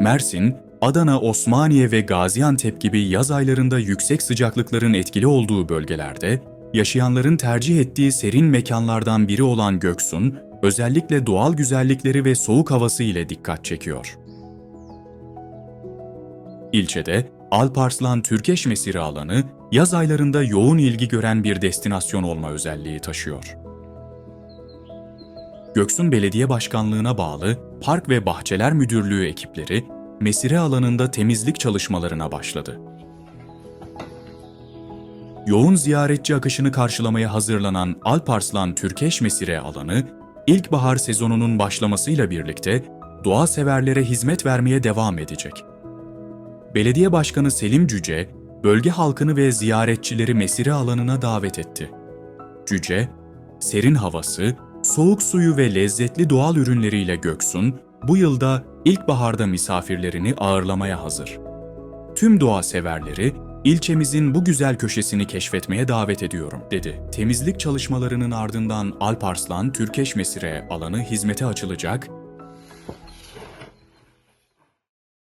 Mersin, Adana, Osmaniye ve Gaziantep gibi yaz aylarında yüksek sıcaklıkların etkili olduğu bölgelerde, yaşayanların tercih ettiği serin mekanlardan biri olan Göksun, özellikle doğal güzellikleri ve soğuk havası ile dikkat çekiyor. İlçede Alparslan Türkeş Mesire alanı, yaz aylarında yoğun ilgi gören bir destinasyon olma özelliği taşıyor. Göksun Belediye Başkanlığı'na bağlı Park ve Bahçeler Müdürlüğü ekipleri, mesire alanında temizlik çalışmalarına başladı. Yoğun ziyaretçi akışını karşılamaya hazırlanan Alparslan Türkeş Mesire alanı, ilkbahar sezonunun başlamasıyla birlikte doğa severlere hizmet vermeye devam edecek. Belediye Başkanı Selim Cüce, bölge halkını ve ziyaretçileri mesire alanına davet etti. Cüce, serin havası, soğuk suyu ve lezzetli doğal ürünleriyle Göksun, bu yılda ilkbaharda misafirlerini ağırlamaya hazır. Tüm doğa severleri, ilçemizin bu güzel köşesini keşfetmeye davet ediyorum, dedi. Temizlik çalışmalarının ardından Alparslan Türkeş Mesire alanı hizmete açılacak